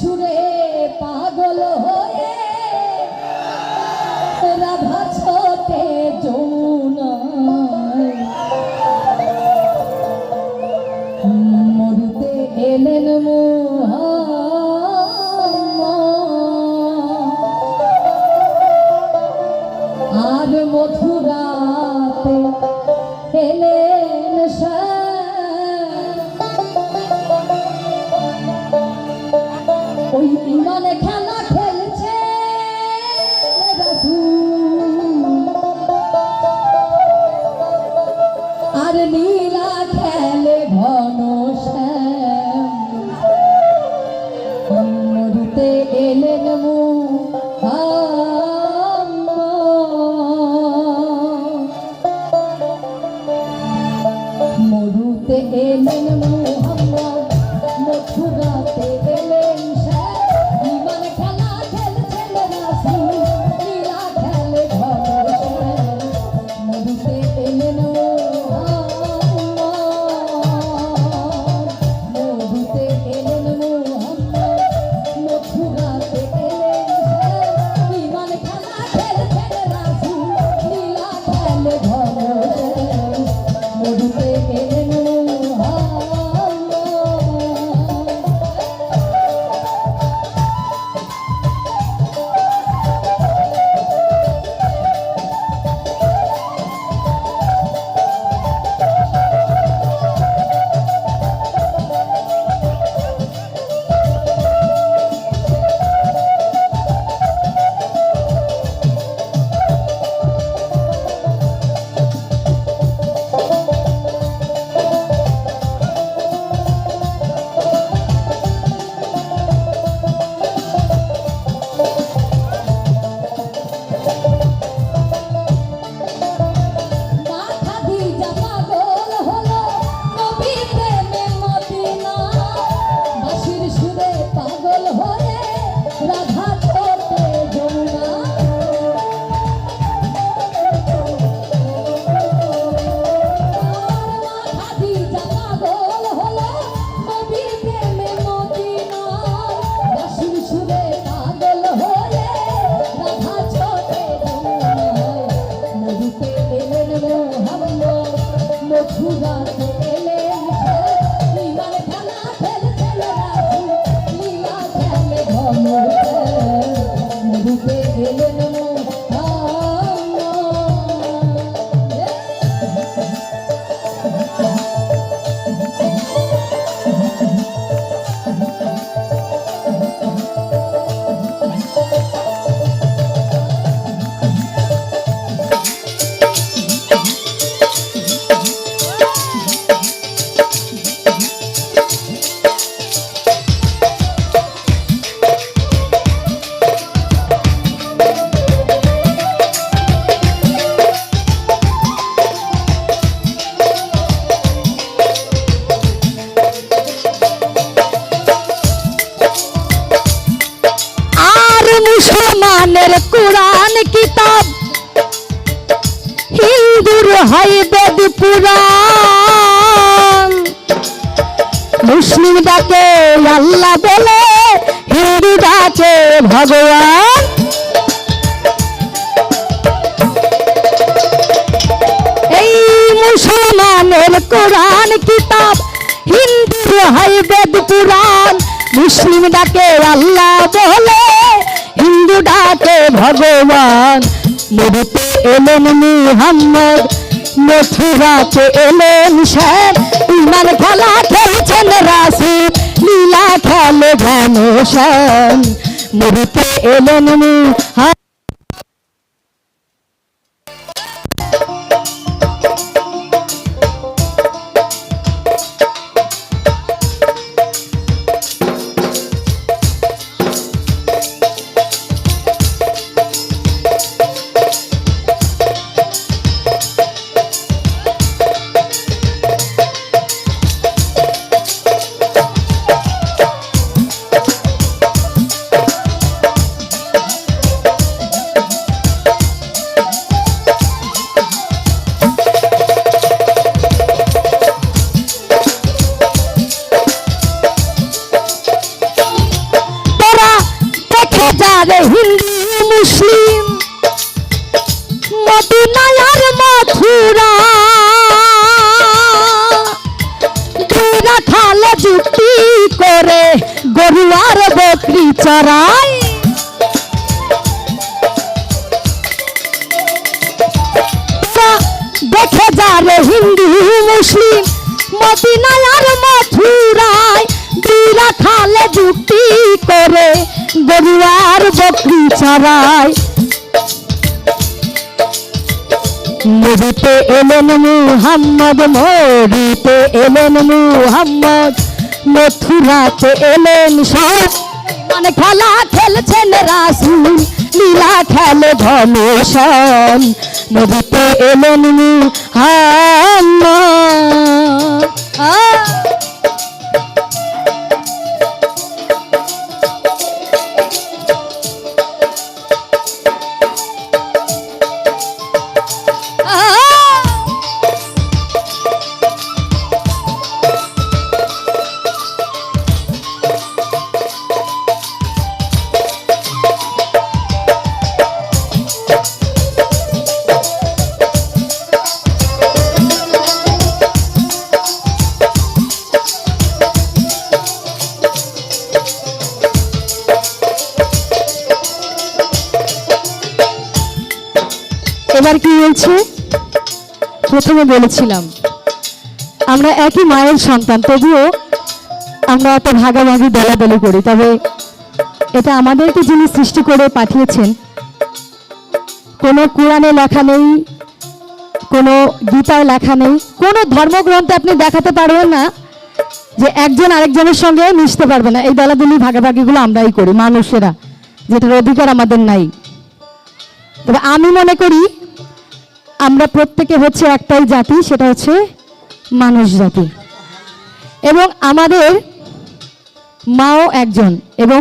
সুরে পাগল হয়ে। রাধা ওই ইমানে খেলা খেলছে। আর নীলা খেলে ঘন শ্যাম মরুতে এলেন মুহাম্মদ। মরুতে মুসলমানের কোরআন কিতাব। হিন্দুর হয় বেদ পুরাণ। মুসলিম ডাকে আল্লাহ বলে হিন্দু ডাকে ভগবান। এই মুসলমানের কোরআন কিতাব, হিন্দুর হয় বেদ পুরাণ। মুসলিম ডাকে আল্লাহ বলে হিন্দু ডাকে ভগবান। নদীতে এলেন মুহাম্মদ মথুরাতে এলেন শ্যাম ইমান খেলা খেলছেন রাশি লীলা খেলে ঘন শ্যাম নদীতে এলেন মুহাম্মদ মদিনায়ার মথুরা। দুরা খালে যুক্তি করে গরু আর বকরি চড়ায়। দেখে যারে হিন্দু মুসলিম মদিনায় আর মথুরায় দুইরা খালে যুক্তি করে গরু বকরি চড়ায়। নদীতে এলেন মুহাম্মদ মরিতে এলেন মুহাম্মদ। মথুরাতে এলেন সব। মানে খেলা খেলছেন রাসুল, লীলা খেলে ধনুষণ নদীতে এলেন মুহাম্মদ। এবার কি বলছে? প্রথমে বলেছিলাম, আমরা একই মায়ের সন্তান, তবুও আমরা এত ভাগাভাগি দলাদলি করি। তবে এটা আমাদেরকে যিনি সৃষ্টি করে পাঠিয়েছেন, কোনো কোরআনে লেখা নেই, কোনো গীতায় লেখা নেই, কোনো ধর্মগ্রন্থে আপনি দেখাতে পারবেন না যে একজন আরেকজনের সঙ্গে মিশতে পারবে না। এই দলাদলি ভাগাভাগিগুলো আমরাই করি, মানুষেরা, যেটার অধিকার আমাদের নাই। তবে আমি মনে করি আমরা প্রত্যেকে হচ্ছে একটাই জাতি, সেটা হচ্ছে মানুষ জাতি। এবং আমাদের মাও একজন, এবং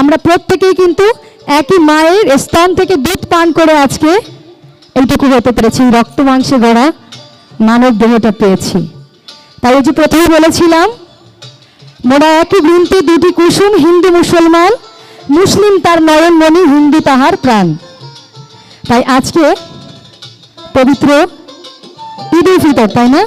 আমরা প্রত্যেকেই কিন্তু একই মায়ের স্থান থেকে দুধ পান করে আজকে এইটুকু হতে পেরেছি, রক্ত মাংসে গড়া মানব দেহটা পেয়েছি। তাই যে প্রথমে বলেছিলাম, মোরা একই বৃন্তে দুটি কুসুম, হিন্দু, মুসলমান, মুসলিম তার নয়ন মণি হিন্দু তাহার প্রাণ। তাই আজকে পবিত্র ঈদ উল ফিতর, তাই না?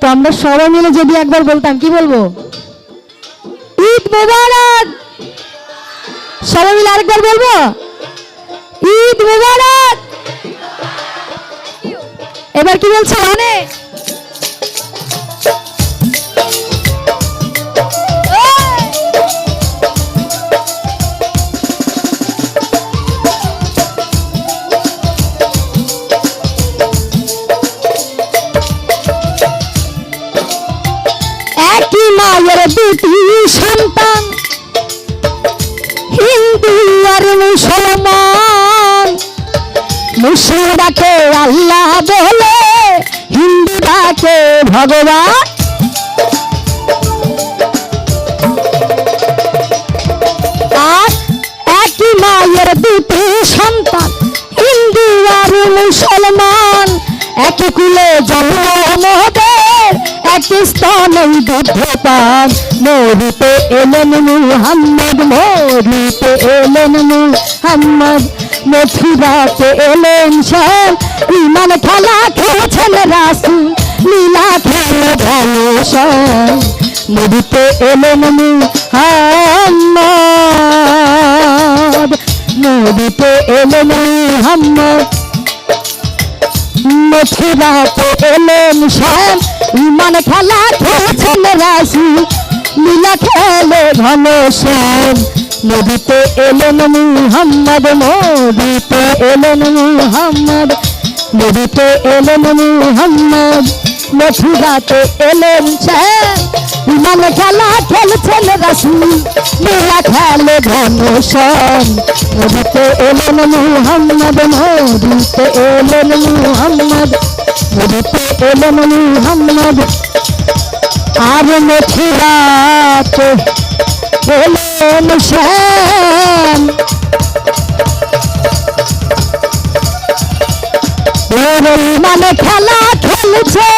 তো আমরা সবাই মিলে যদি একবার বলতাম, কি বলব? ঈদ মোবারক! সবাই মিলে আরেকবার বলব? ঈদ মোবারক! এবার কি বলছে? অনেক! দুটি সন্তান। হিন্দু আর মুসলমান মুসলিম ডাকে আল্লাহ বলে হিন্দু ডাকে ভগবান। আর একই মায়ের দুটি সন্তান, হিন্দু আর মুসলমান, একই কুলে জন্ম একই স্তনে দুধ পান মরিতে এলেন মুহাম্মদ মরিতে এলেন মুহাম্মদ। মথুরাতে এলেন শ্যাম ইমান খেলা খেলেছেন রাসুল, লীলা খেলে ধনুষণ নদীতে এলেন মুহাম্মদ নদীতে এলেন মুহাম্মদ। মথুরাতে এলেন শ্যাম ইমান খেলা খেলছেন রাশি লীলা খেলে ঘন শ্যাম নদীতে এলেন মুহাম্মদ, নদীতে এলেন মুহাম্মদ। নদীতে এলেন মুহাম্মদ, মথুরাতে এলেন শ্যাম ইমান খেলা খেলছেন রাসুল। লীলা খেলে ঘন শ্যাম নদীতে এলেন মুহাম্মদ নদীতে এলেন মুহাম্মদ নদীতে এলেন মুহাম্মদ। আর মথুরাতে এলেন শ্যাম। মানে খেলা খেলছে